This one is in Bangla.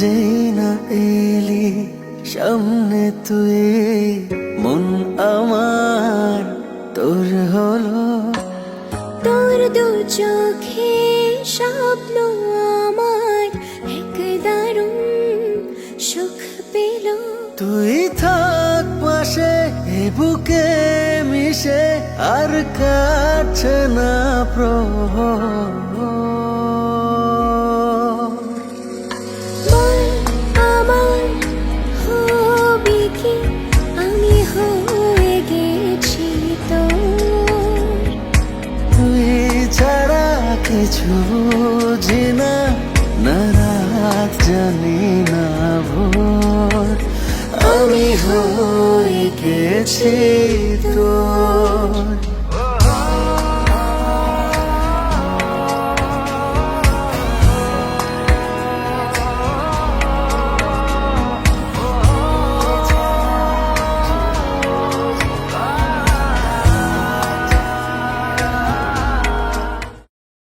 যেই না এলি সামনে তুই মন আমার তোর হলো। তোর দু চোখে স্বপ্ন আমার এক দারুণ সুখ পেল। তুই থাক পাশে এ বুকে মিশে আর কাছে না প্রহ বুঝি না না জানি না ভোর। আমি হয়ে গেছি তোর